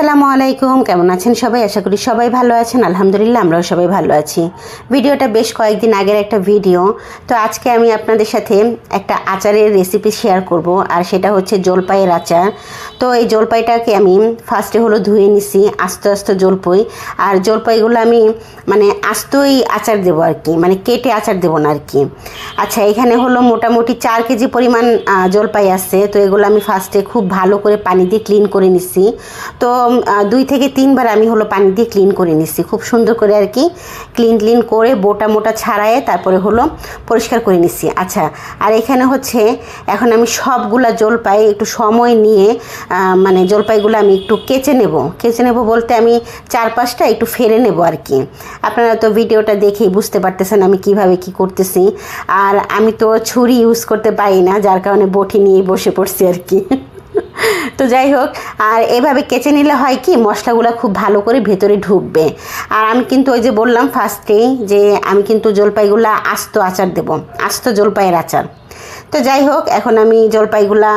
আসসালামু আলাইকুম, কেমন আছেন সবাই? আশা করি সবাই ভালো আছেন। আলহামদুলিল্লাহ, আমরাও সবাই ভালো আছি। ভিডিওটা বেশ কয়েকদিন আগের একটা ভিডিও। তো আজকে আমি আপনাদের সাথে একটা আচারের রেসিপি শেয়ার করব, আর সেটা হচ্ছে জলপাইয়ের আচার। তো এই জলপাইটাকে আমি ফার্স্টে হলো ধুয়ে নিছি, আস্তে আস্তে জলপাই। আর জলপাইগুলো আমি মানে আস্তই আচার দেবো আর কি মানে কেটে আচার দেবো না আর কি। আচ্ছা এখানে হলো মোটামুটি চার কেজি পরিমাণ জলপাই আছে, তো এগুলো আমি ফার্স্টে খুব ভালো করে পানি দিয়ে ক্লিন করে নিছি। তো দুই থেকে তিনবার আমি হলো পানি দিয়ে ক্লিন করে নিছি, খুব সুন্দর করে আর কি। ক্লিন ক্লিন করে বোটা মোটা ছাড়ায় তারপরে হলো পরিষ্কার করে নিছি। আচ্ছা আর এখানে হচ্ছে এখন আমি সবগুলা জলপাই একটু সময় নিয়ে মানে জলপাইগুলো আমি একটু কেচে নেব। কেচে নেব বলতে আমি চার পাঁচটা একটু ফেরে নেব আর কি। আপনারা তো ভিডিওটা দেখেই বুঝতে পারতেছেন আমি কীভাবে কি করতেছি। আর আমি তো ছুরি ইউজ করতে পারি না, যার কারণে বটি নিয়ে বসে পড়ছি আর কি। তো যাই হোক, আর এভাবে কেচে নিলে হয় কি, মশলাগুলো খুব ভালো করে ভেতরে ঢুকবে। আর আমি কিন্তু ওই যে বললাম ফার্স্টেই যে আমি কিন্তু জলপাইগুলো আস্ত আচার দেব, আস্ত জলপাইয়ের আচার। তো যাই হোক, এখন আমি জলপাইগুলা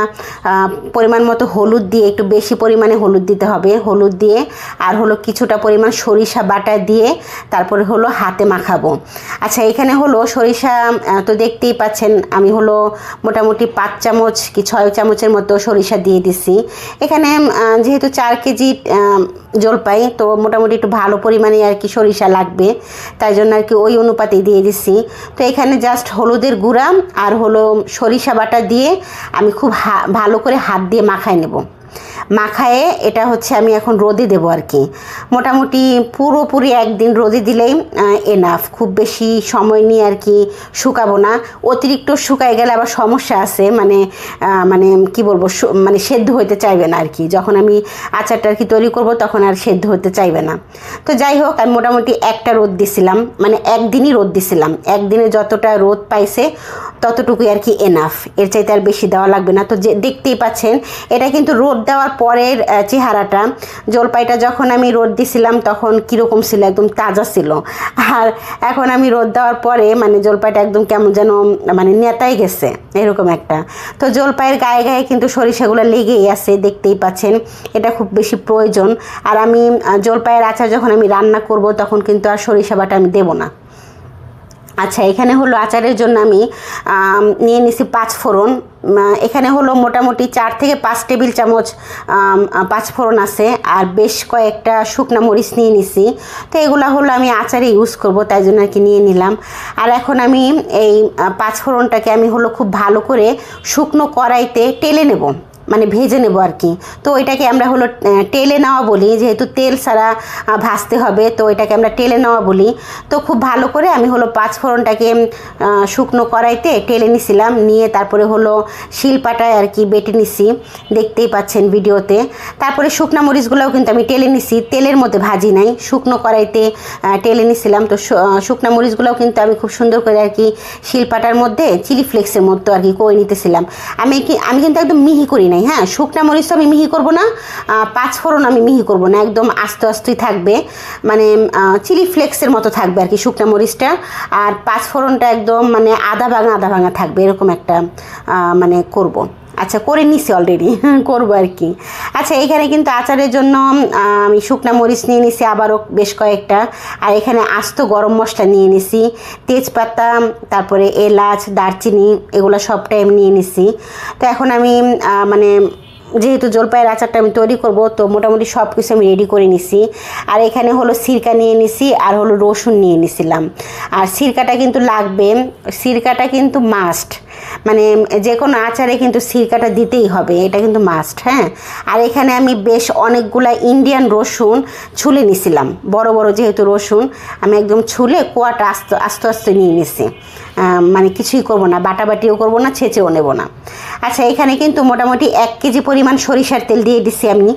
পরিমাণ মতো হলুদ দিয়ে, একটু বেশি পরিমাণে হলুদ দিতে হবে। হলুদ দিয়ে, আর হলো কিছুটা পরিমাণ সরিষা বাটা দিয়ে, তারপরে হলো হাতে মাখাবো। আচ্ছা এখানে হলো সরিষা তো দেখতেই পাচ্ছেন, আমি হলো মোটামুটি পাঁচ চামচ কি ছয় চামচের মতো সরিষা দিয়ে দিছি। এখানে যেহেতু চার কেজি জলপাই, তো মোটামুটি একটু ভালো পরিমাণে আর কি সরিষা লাগবে। তাই জন্য আর কি ওই অনুপাতে দিয়ে দিছি। তো এখানে জাস্ট হলুদের গুঁড়া আর হলো সরিষা বাটা দিয়ে আমি খুব ভালো করে হাত দিয়ে মাখায় নেব। মাখায়ে এটা হচ্ছে আমি এখন রোদে দেবো আর কি। মোটামুটি পুরোপুরি একদিন রোদে দিলেই এনাফ খুব বেশি সময় নিয়ে আর কি শুকাবো না। অতিরিক্ত শুকায় গেলে আবার সমস্যা আছে মানে মানে কি বলব মানে সেদ্ধ হতে চাইবে না আর কি। যখন আমি আচারটা আর কি তৈরি করব তখন আর সেদ্ধ হতে চাইবে না। তো যাই হোক, আমি মোটামুটি একটা রোদ দিছিলাম মানে একদিনই রোদ দিছিলাম। একদিনে যতটা রোদ পাইছে ততটুকুই আর কি এনাফ এর চাইতে আর বেশি দেওয়া লাগবে না। তো যে দেখতেই পাচ্ছেন, এটা কিন্তু রোদ দেওয়ার পরের চেহারাটা। জলপাইটা যখন আমি রোদ দিছিলাম, তখন কীরকম ছিল? একদম তাজা ছিল। আর এখন আমি রোদ দেওয়ার পরে মানে জলপাইটা একদম কেমন যেন মানে নেতাই গেছে। এরকম একটা। তো জলপাইয়ের গায়ে গায়ে কিন্তু সরিষাগুলো লেগেই আছে, দেখতেই পাচ্ছেন। এটা খুব বেশি প্রয়োজন। আর আমি জলপাইয়ের আচার যখন আমি রান্না করব, তখন কিন্তু আর সরিষা বাটা আমি দেবো না। আচ্ছা এখানে হলো আচারের জন্য আমি নিয়ে নিছি পাঁচ ফোড়ন। এখানে হলো মোটামুটি চার থেকে পাঁচ টেবিল চামচ পাঁচ ফোড়ন আছে, আর বেশ কয়েকটা শুকনা মরিচ নিয়ে নিছি। তো এগুলো হলো আমি আচারে ইউজ করব, তাই জন্য আর কি নিয়ে নিলাম। আর এখন আমি এই পাঁচ ফোড়নটাকে আমি হলো খুব ভালো করে শুকনো কড়াইতে টেলে নেব। মানে ভেজে নেব আর কি। তো এটাকে আমরা হলো টেলে নেওয়া বলি। যেহেতু তেল আহ, ভাজতে হবে তো এটাকে আমরা টেলে নেওয়া বলি। তো খুব ভালো করে আমি হলো পাঁচ ফোড়নটাকে শুকনো কড়াইতে টেলে নিছিলাম। নিয়ে তারপরে হলো শিলপাটায় আর কি বেটে নিছি। দেখতেই পাচ্ছেন ভিডিওতে। তারপরে শুকনো মরিচগুলোও কিন্তু আমি টেলে নিছি। তেলের মধ্যে ভাজি নাই। শুকনো কড়াইতে টেলে নিছিলাম। তো শুকনো মরিচগুলোও কিন্তু আমি খুব সুন্দর করে আর কি শিলপাটার মধ্যে চিলি ফ্লেক্সের মতো আর কি করে নিতেছিলাম। আমি কি আমি কিন্তু একদম মিহি করি নাই। হ্যাঁ শুকনা মরিচ আমি মিহি করব না পাঁচফোড়ন পাঁচ ফোড়ন আমি মিহি করব না, একদম আস্তে আস্তেই থাকবে মানে চিলি ফ্লেক্সের মতো থাকবে আর কি শুকনা মরিচটা, আর পাঁচ ফোড়নটা একদম মানে আধা ভাঙা আধা ভাঙা থাকবে, এরকম একটা মানে করব। আচ্ছা করে নিছি অলরেডি করব আর কি। আচ্ছা এখানে কিন্তু আচারের জন্য আমি শুকনা মরিচ নিয়ে নিছি, আবারও বেশ কয়েকটা। আর এখানে আস্ত গরম মশলা নিয়ে নিছি, তেজপাতা, তারপরে এলাচ, দারচিনি, এগুলো সবটাই আমি নিয়ে নিছি। তো এখন আমি মানে যেহেতু জলপাইয়ের আচারটা আমি তৈরি করব, তো মোটামুটি সব কিছু আমি রেডি করে নিছি। আর এখানে হলো সিরকা নিয়ে নিছি, আর হলো রসুন নিয়ে নিছিলাম। আর সিরকাটা কিন্তু লাগবে, সিরকাটা কিন্তু মাস্ট মানে যে কোনো আচারে কিন্তু সিরকাটা দিতেই হবে, এটা কিন্তু মাস্ট হ্যাঁ? আর এখানে আমি বেশ অনেকগুলা ইন্ডিয়ান রসুন ছুলে নিছিলাম, বড় বড় যেহেতু রসুন, আমি একদম ছুলে কোয়াটা আস্তে আস্তে আস্তে নিয়ে নিছি। মানে কিছুই করব না, বাটাবাটিও করব না, ছেঁচেও নেব না। আচ্ছা এখানে কিন্তু মোটামুটি এক কেজি পরিমাণ সরিষার তেল দিয়ে দিছি আমি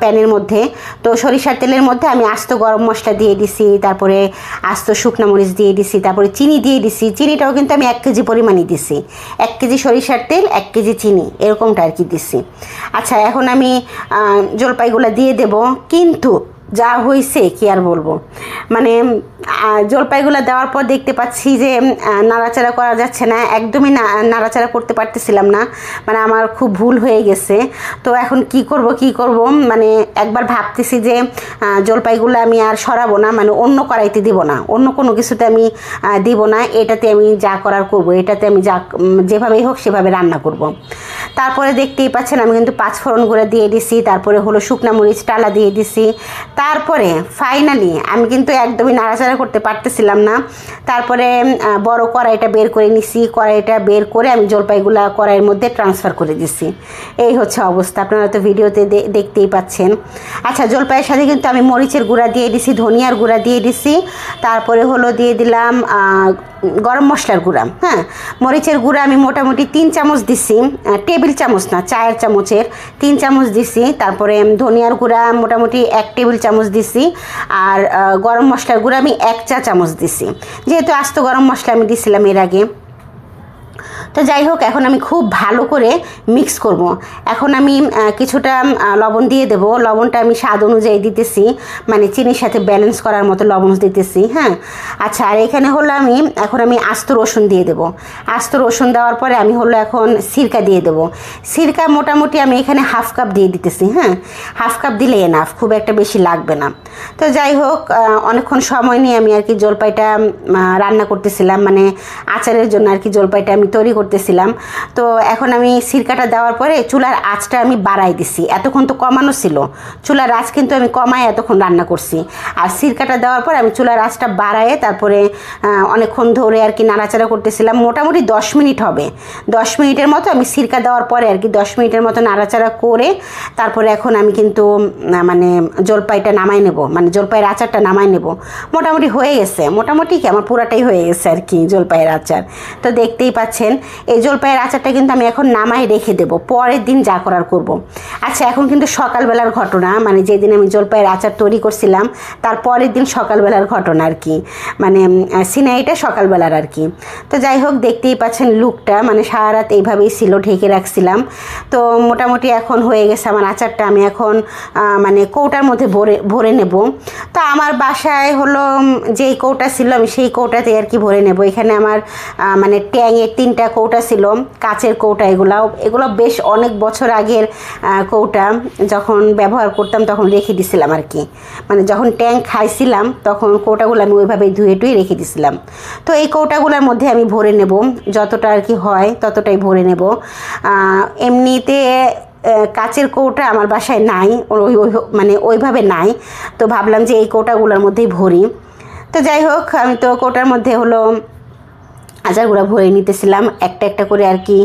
প্যানের মধ্যে। তো সরিষার তেলের মধ্যে আমি আস্ত গরম মশলা দিয়ে দিছি, তারপরে আস্ত শুকনা মরিচ দিয়ে দিছি, তারপরে চিনি দিয়ে দিছি। চিনিটাও কিন্তু আমি এক কেজি পরিমাণই দিছি। এক কেজি সরিষার তেল, এক কেজি চিনি, এরকমটা আর কি দিছি। আচ্ছা এখন আমি জলপাইগুলো দিয়ে দেব। কিন্তু যা হয়েছে কি আর বলব? মানে জলপাইগুলো দেওয়ার পর দেখতে পাচ্ছি যে নাড়াচাড়া করা যাচ্ছে না, একদমই না, নাড়াচাড়া করতে পারতেছিলাম না মানে আমার খুব ভুল হয়ে গেছে। তো এখন কি করব কি করব? মানে একবার ভাবতেছি যে জলপাইগুলো আমি আর সরাবো না মানে অন্য কড়াইতে দিব না, অন্য কোনো কিছুতে আমি দিব না, এটাতে আমি যা করার করব, এটাতে আমি যা যেভাবেই হোক সেভাবে রান্না করব। তারপরে দেখতেই পাচ্ছেন আমি কিন্তু পাঁচফোড়ন করে দিয়ে দিছি, তারপরে হলো শুকনা মরিচ, টালা দিয়ে দিছি তারপরে ফাইনালি আমি কিন্তু একদমই নাড়াচাড়া করতে পারতেছিলাম না। তারপরে বড় কড়াইটা বের করে নিছি। কড়াইটা বের করে আমি জলপাইগুলা কড়াইয়ের মধ্যে ট্রান্সফার করে দিছি। এই হচ্ছে অবস্থা। আপনারা তো ভিডিওতে দেখতেই পাচ্ছেন। আচ্ছা জলপাইয়ের সাথে কিন্তু আমি মরিচের গুঁড়া দিয়ে দিছি, ধনিয়ার গুঁড়া দিয়ে দিছি। তারপরে হলো দিয়ে দিলাম গরম মশলার গুঁড়া হ্যাঁ? মরিচের গুঁড়া আমি মোটামুটি তিন চামচ দিছি টেবিল চামচ না, চায়ের চামচের তিন চামচ দিছি, তারপরে ধনিয়ার গুঁড়া মোটামুটি এক টেবিল চামচ দিছি, আর গরম মশলার গুঁড়া আমি এক চা চামচ দিছি। যেহেতু আস্ত গরম মশলা আমি দিছিলাম এর আগে। তো যাই হোক, এখন আমি খুব ভালো করে মিক্স করব। এখন আমি কিছুটা লবণ দিয়ে দেব। লবণটা আমি স্বাদ অনুযায়ী দিতেছি। মানে চিনির সাথে ব্যালেন্স করার মতো লবণ দিতেছি হ্যাঁ? আচ্ছা আর এখানে হলো আমি, এখন আমি আস্ত রসুন দিয়ে দেব। আস্ত রসুন দেওয়ার পরে আমি হলো এখন সিরকা দিয়ে দেব। সিরকা মোটামুটি আমি এখানে হাফ কাপ দিয়ে দিতেছি হ্যাঁ? হাফ কাপ দিলে এনাফ খুব একটা বেশি লাগবে না। তো যাই হোক অনেকক্ষণ সময় নিয়ে আমি আর কি জলপাইটা রান্না করতেছিলাম। মানে আচারের জন্য আর কি জলপাইটা আমি তৈরি করতেছিলাম। তো এখন আমি সিরকাটা দেওয়ার পরে চুলার আঁচটা আমি বাড়াই দিছি। এতক্ষণ তো কমানো ছিল। চুলার আঁচ কিন্তু আমি কমায় এতক্ষণ রান্না করছি। আর সিরকাটা দেওয়ার পর আমি চুলার আঁচটা বাড়ায়ে তারপরে অনেকক্ষণ ধরে আর কি নাড়াচাড়া করতেছিলাম। মোটামুটি দশ মিনিট হবে। দশ মিনিটের মতো আমি সিরকা দেওয়ার পরে আর কি দশ মিনিটের মতো নাড়াচাড়া করে তারপরে এখন আমি কিন্তু মানে জলপাইটা নামাই নেব। মানে জলপাইয়ের আচারটা নামাই নেব। মোটামুটি হয়ে গেছে। মোটামুটি কি? আমার পুরাটাই হয়ে গেছে আর কি জলপাইয়ের আচার। তো দেখতেই পাচ্ছেন এই জলপাইয়ের আচারটা কিন্তু আমি এখন নামাই রেখে দেব, পরের দিন যা করার করব। আচ্ছা এখন কিন্তু সকালবেলার ঘটনা মানে যেদিন আমি জলপাইয়ের আচার তৈরি করছিলাম, তার পরের দিন সকালবেলার ঘটনা আর কি। মানে সিনাইটা সকালবেলার আর কি। তো যাই হোক, দেখতেই পাচ্ছেন লুকটা মানে সারা রাত এইভাবেই ছিল, ঢেকে রাখছিলাম। তো মোটামুটি এখন হয়ে গেছে আমার আচারটা, আমি এখন মানে কৌটার মধ্যে ভরে ভরে নেব। তো আমার বাসায় হলো যেই কৌটা ছিল, আমি সেই কৌটাতে আর কি ভরে নেব। এখানে আমার মানে ট্যাংয়ের তিনটা কৌটা ছিল, কাচের কৌটা এগুলো এগুলো বেশ অনেক বছর আগের কৌটা। যখন ব্যবহার করতাম তখন রেখে দিছিলাম আর কি। মানে যখন ট্যাঙ্ক খাইছিলাম তখন কৌটাগুলো আমি ওইভাবে ধুয়ে টুয়ে রেখে দিছিলাম। তো এই কৌটাগুলোর মধ্যে আমি ভরে নেব। যতটা আর কি হয় ততটাই ভরে নেব। এমনিতে কাচের কৌটা আমার বাসায় নাই। ওই মানে ওইভাবে নাই। তো ভাবলাম যে এই কৌটাগুলোর মধ্যেই ভরি। তো যাই হোক, আমি তো কৌটার মধ্যে হলো আচারগুলো ভরে নিতেছিলাম। একটা একটা করে আর কি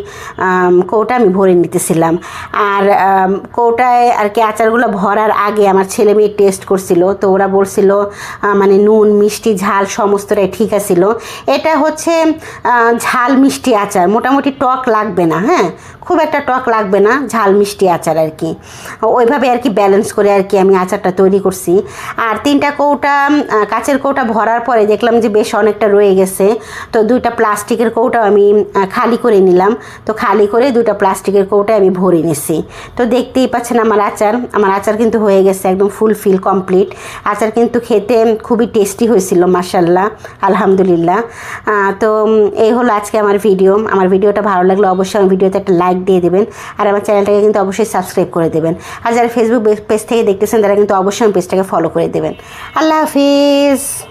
কৌটা আমি ভরে নিতেছিলাম। আর কৌটায় আর কি আচারগুলো ভরার আগে আমার ছেলে মেয়ে টেস্ট করছিল। তো ওরা বলছিল মানে নুন, মিষ্টি, ঝাল সমস্তটাই ঠিক আছিল। এটা হচ্ছে ঝাল মিষ্টি আচার। মোটামুটি টক লাগবে না হ্যাঁ? খুব একটা টক লাগবে না, ঝাল মিষ্টি আচার আর কি। ওইভাবে আর কি ব্যালেন্স করে আর কি আমি আচারটা তৈরি করছি। আর তিনটা কৌটা কাচের কৌটা ভরার পরে দেখলাম যে বেশ অনেকটা রয়ে গেছে। তো দুইটা প্লাস্টিকের কৌটাও আমি খালি করে নিলাম। তো খালি করে দুইটা প্লাস্টিকের কৌটায় আমি ভরে নিছি। তো দেখতেই পাচ্ছেন আমার আচার। আমার আচার কিন্তু হয়ে গেছে একদম ফুল ফিল কমপ্লিট আচার কিন্তু খেতে খুবই টেস্টি হয়েছিল মাসাল্লাহ আলহামদুলিল্লাহ। তো এই হলো আজকে আমার ভিডিও আমার ভিডিওটা ভালো লাগলে অবশ্যই আমার ভিডিওতে একটা লাইক দিয়ে দেবেন। আর আমার চ্যানেলটাকে কিন্তু অবশ্যই সাবস্ক্রাইব করে দেবেন। আর যারা ফেসবুক পেজ থেকে দেখতেছেন, তারা কিন্তু অবশ্যই আমার পেজটাকে ফলো করে দেবেন। আল্লাহ হাফিজ!